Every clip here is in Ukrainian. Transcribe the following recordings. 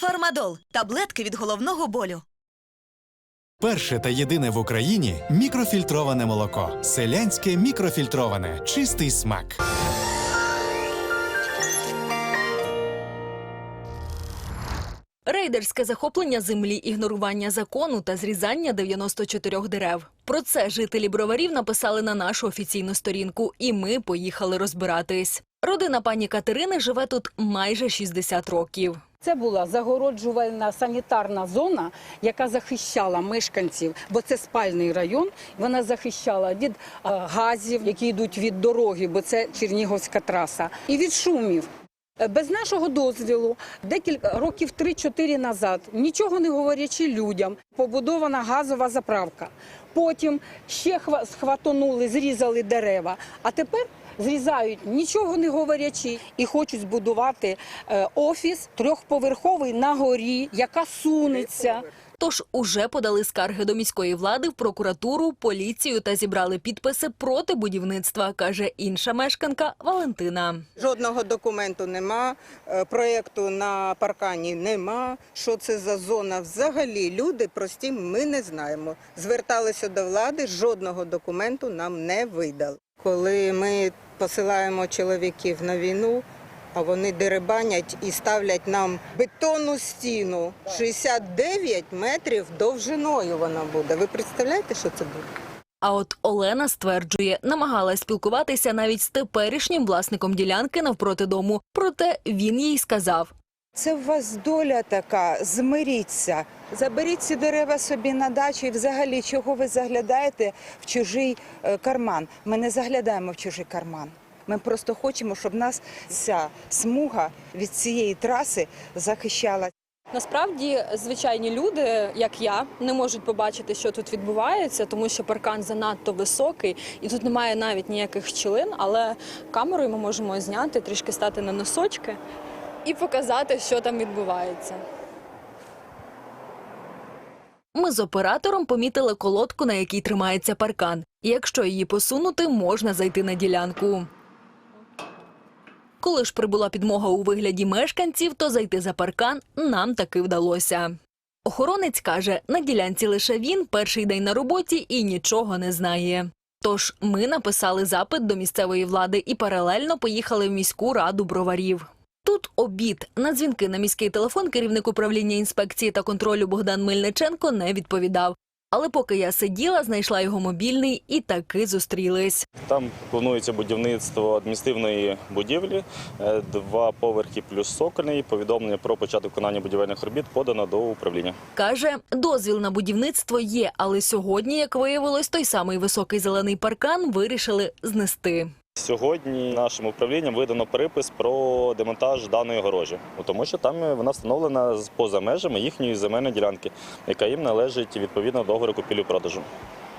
Фармадол таблетки від головного болю. Перше та єдине в Україні мікрофільтроване молоко. Селянське мікрофільтроване. Чистий смак. Рейдерське захоплення землі, ігнорування закону та зрізання 94 дерев. Про це жителі броварів написали на нашу офіційну сторінку, і ми поїхали розбиратись. Родина пані Катерини живе тут майже 60 років. Це була загороджувальна санітарна зона, яка захищала мешканців, бо це спальний район. Вона захищала від газів, які йдуть від дороги, бо це Чернігівська траса, і від шумів. Е, Без нашого дозвілу, декілька років 3-4 назад, нічого не говорячи людям, побудована газова заправка. Потім ще хва- схватонули, зрізали дерева. А тепер зрізають, нічого не говорячи, і хочуть збудувати е, офіс трьохповерховий на горі, яка сунеться. Тож уже подали скарги до міської влади в прокуратуру, поліцію та зібрали підписи проти будівництва, каже інша мешканка Валентина. Жодного документу нема, е, проєкту на паркані нема. Що це за зона? Взагалі люди прості, ми не знаємо. Зверталися до влади, жодного документу нам не видали. Коли ми посилаємо чоловіків на війну, а вони деребанять і ставлять нам бетонну стіну 69 метрів довжиною вона буде. Ви представляєте, що це буде? А от Олена стверджує, намагалась спілкуватися навіть з теперішнім власником ділянки навпроти дому. Проте він їй сказав: Це у вас доля така, змиріться. Заберіть ці дерева собі на дачу і взагалі чого ви заглядаєте в чужий е, карман. Ми не заглядаємо в чужий карман. Ми просто хочемо, щоб нас ця смуга від цієї траси захищала. Насправді, звичайні люди, як я, не можуть побачити, що тут відбувається, тому що паркан занадто високий, і тут немає навіть ніяких щілин. Але камерою ми можемо зняти, трішки стати на носочки і показати, що там відбувається. Ми з оператором помітили колодку, на якій тримається паркан. Якщо її посунути, можна зайти на ділянку. Коли ж прибула підмога у вигляді мешканців, то зайти за паркан нам таки вдалося. Охоронець каже, на ділянці лише він перший день на роботі і нічого не знає. Тож ми написали запит до місцевої влади і паралельно поїхали в міську раду броварів. Тут обід. На дзвінки на міський телефон керівник управління інспекції та контролю Богдан Мельниченко не відповідав. Але поки я сиділа, знайшла його мобільний і таки зустрілись. Там планується будівництво адміністративної будівлі, е, два поверхи плюс сокольний. Повідомлення про початок виконання будівельних робіт подано до управління. Каже, дозвіл на будівництво є, але сьогодні, як виявилось, той самий високий зелений паркан вирішили знести. Сьогодні нашим управлінням видано припис про демонтаж даної огорожі, Ну, тому що там е, вона встановлена з- поза межами їхньої земельної ділянки, яка їм належить відповідно до договору купівлі-продажу.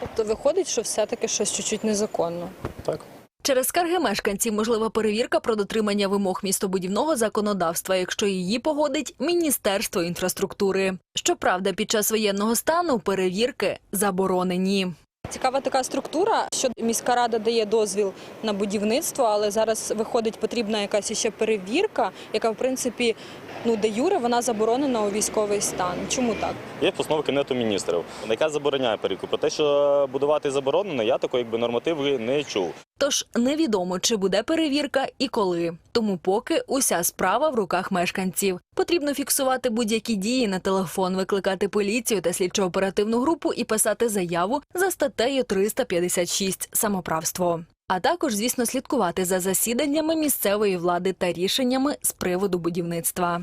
Тобто виходить, що все-таки щось чуть-чуть незаконно. Так. Через скарги мешканців можлива перевірка про дотримання вимог містобудівного законодавства, якщо її погодить Міністерство інфраструктури. Щоправда, під час воєнного стану перевірки заборонені. Цікава така структура, що міська рада дає дозвіл на будівництво, але зараз виходить потрібна якась ще перевірка, яка в принципі ну де юре вона заборонена у військовий стан. Чому так? Є постанова Кабінету міністрів, яка забороняє перевірку. Про те, що будувати заборонено, я такої якби нормативи не чув. Тож невідомо, чи буде перевірка і коли. Тому поки уся справа в руках мешканців. Потрібно фіксувати будь-які дії на телефон, викликати поліцію та слідчо-оперативну групу і писати заяву за статтею 356 самоправство. А також, звісно, слідкувати за засіданнями місцевої влади та рішеннями з приводу будівництва.